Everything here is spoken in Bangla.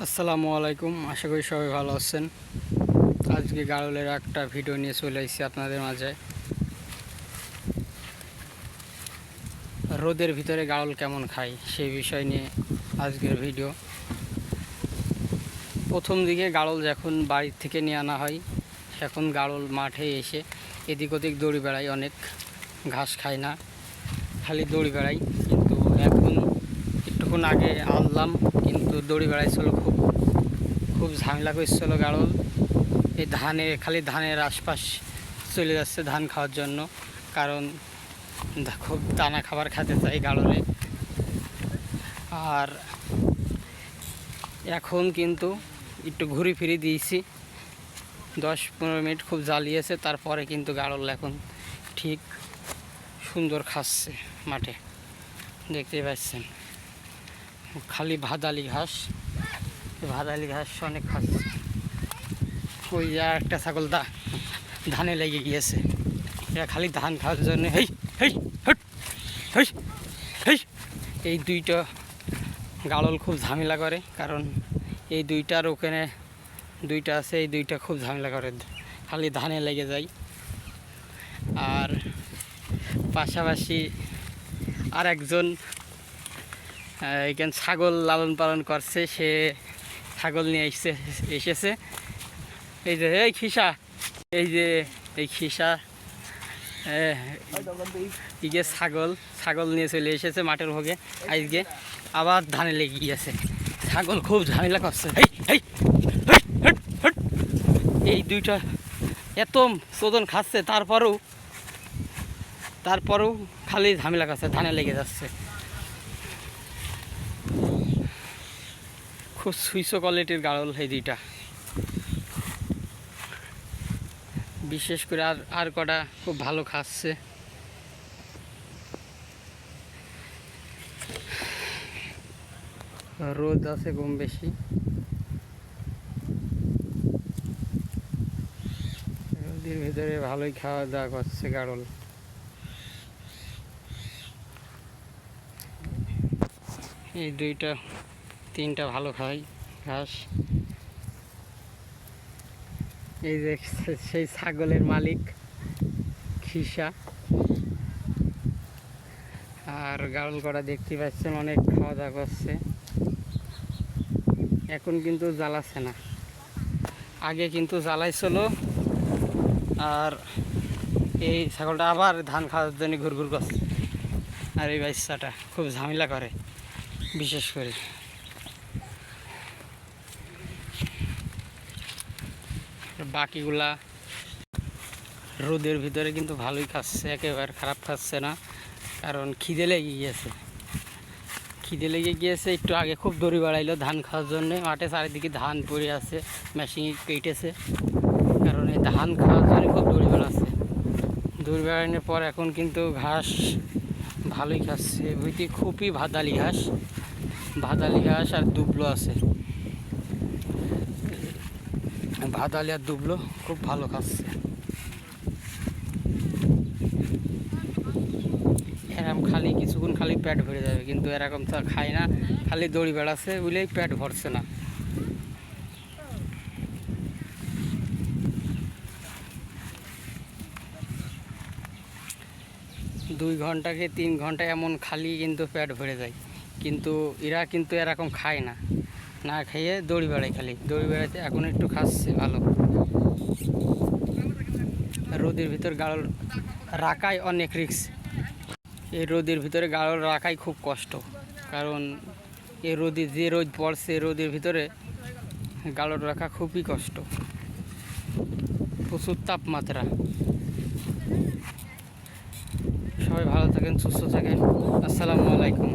আসসালামু আলাইকুম, আশা করি সবাই ভালো আছেন। আজকে গাড়লের একটা ভিডিও নিয়ে চলে এসেছি আপনাদের মাঝে। রোদের ভিতরে গাড়ল কেমন খায় সেই বিষয় নিয়ে আজকের ভিডিও। প্রথম দিকে গাড়ল যখন বাড়ির থেকে নিয়ে আনা হয়, এখন গাড়ল মাঠে এসে এদিক ওদিক দৌড়ি বেড়ায়, অনেক ঘাস খায় না, খালি দৌড়ি বেড়াই কিন্তু এখন একটুক্ষণ আগে আনলাম কিন্তু দৌড়ি বেড়াইছিল, খুব খুব ঝামেলা করছিল গাড়ল। এই ধানে, খালি ধানের আশপাশ চলে যাচ্ছে ধান খাওয়ার জন্য, কারণ খুব দানা খাবার খেতে চাই গাড়লে। আর এখন কিন্তু একটু ঘুরি ফিরি দিয়েছি, দশ পনেরো মিনিট খুব জ্বালিয়েছে, তারপরে কিন্তু গাড়ল এখন ঠিক সুন্দর খাচ্ছে মাঠে। দেখতেই পাচ্ছেন। খালি ভাদালি ঘাস। ভাদালি ঘাস অনেক খাচ্ছে ওই যে একটা ছাগল দা ধানে লেগে গিয়েছে। এরা খালি ধান খাওয়ার জন্য। হেই হেই হেই হেই। এই দুইটা গাড়ল খুব ঝামেলা করে, কারণ এই দুইটার ওখানে দুইটা আছে, এই দুইটা খুব ঝামেলা করে। খালি ধানে লেগে যায়। আর পাশাপাশি আর একজন এখানে ছাগল লালন পালন করছে, সে ছাগল নিয়ে এসছে, এসেছে। এই যে, এই খিসা, এই যে, এই খিসা এই যে ছাগল ছাগল নিয়ে চলে এসেছে মাঠের ভোগে, আজকে আবার ধানে লেগে গিয়েছে। ছাগল খুব ঝামেলা করছে। এই দুইটা এত চোদন খাচ্ছে, তারপরেও তারপরেও খালি ঝামেলা করছে, ধানে লেগে যাচ্ছে। খুব সুইসো কোয়ালিটির গাড়ল এই দুইটা। বিশেষ করে আর আর কটা খুব ভালো খাচ্ছে। রোদ আছে কম বেশি। রোদের ভিতরে ভালোই খাওয়া দাওয়া করছে গাড়ল। এই দুইটা তিনটা ভালো খাই, ঘাস। এই যে সেই ছাগলের মালিক, খিসা। আর গাড়ল করা দেখতে পাচ্ছেন, অনেক খাওয়া দাওয়া করছে। এখন কিন্তু জ্বালাচ্ছে না। আগে কিন্তু জ্বালাইছিল, আর এই ছাগলটা আবার ধান খাওয়ার জন্য ঘুরঘুর করছে। আর এই বাচ্চাটা খুব ঝামেলা করে, বিশেষ করে। বাকিগুলা রোদের ভিতরে কিন্তু ভালোই খাচ্ছে, একেবারে খারাপ খাচ্ছে না। কারণ খিদে লেগে গিয়েছে। খিদে লেগে গিয়েছে, একটু আগে খুব দড়ি বাড়াইলো ধান খাওয়ার জন্যে। মাঠে চারিদিকে ধান পড়ে আছে মেশিন কেটেছে। কারণ এই ধান খাওয়ার জন্য খুব দড়ি বাড়াচ্ছে দড়ি বেড়ানোর পর এখন কিন্তু ঘাস ভালোই খাচ্ছে। বুঝতে খুবই ভাদালি ঘাস। ভাদালি ঘাস আর দুবলো আছে। ভাদালি আর দুবলো, খুব ভালো খাচ্ছে। এরকম খালি, কিছুক্ষণ খালি পেট ভরে যাবে, কিন্তু এরকম তো খায় না। খালি দড়ি বেড়াচ্ছে বুঝলেই পেট ভরছে না। দুই ঘন্টাকে তিন ঘণ্টা এমন খালি কিন্তু পেট ভরে যায়। কিন্তু এরা কিন্তু এরকম খায় না। না খেয়ে দড়ি বেড়াই খালি। দড়ি বেড়াতে এখন একটু খাচ্ছে, ভালো। রোদের ভিতর গাড়ল রাখাই অনেক রিক্স এই রোদের ভিতরে গাড়ল রাখাই খুব কষ্ট। কারণ এই রোদে যে রোদ পড়ছে রোদের ভিতরে গাড়ল রাখা খুবই কষ্ট। প্রচুর তাপমাত্রা। সবাই ভালো থাকেন, সুস্থ থাকেন। আসসালামু আলাইকুম।